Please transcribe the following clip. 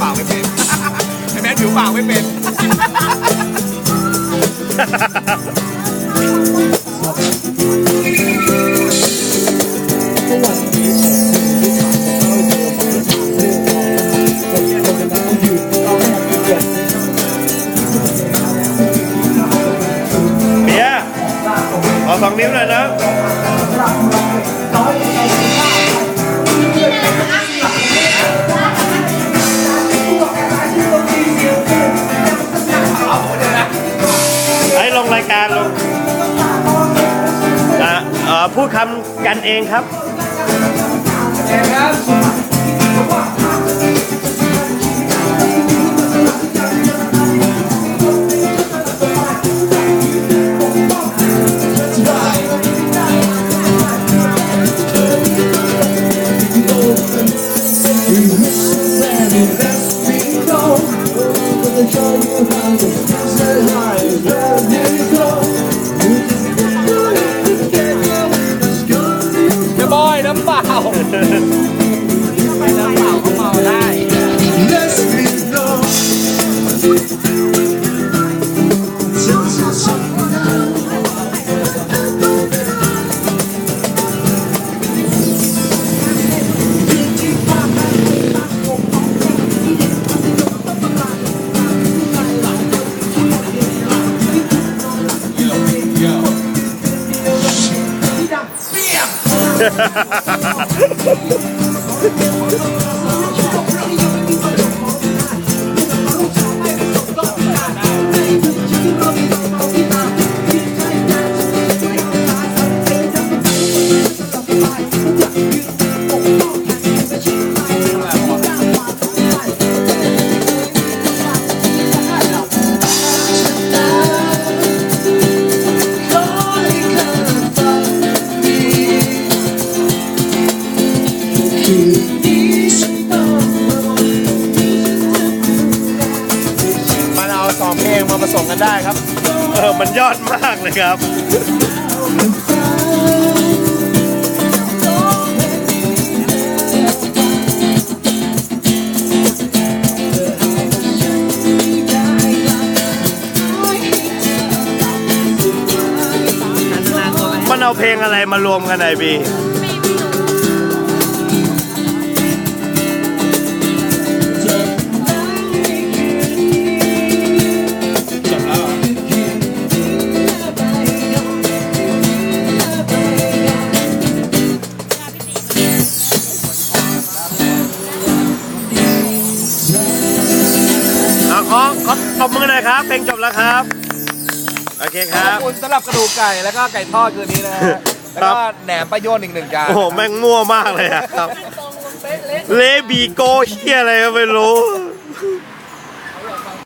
ปากไม่เป็นไอ้แมนผิวปากไม่เป็นเบียร์ขอสองนิ้วหน่อยนะ อะเอ่อพูดคำกันเองครับ ปล่าไปน้ำเปล่าก็เมาได้ ハハハハ! มันเอาสองเพลงมาผสมกันได้ครับ เออ มันยอดมากเลยครับ มันเอาเพลงอะไรมารวมกันไอบี ขอตบมือหน่อยครับ เพลงจบแล้วครับ โอเคคขรัอบ บคุณสำหรับกระดูกไก่แล้วก็ไก่ทอดคืนนี้นะฮะแล้วก็แหนมปลาโยนอีกหนึ่งจานโอ้โห แม่งมั่วมากเลยอะครับ เลบีโกเฮียอะไรก็ไม่รู้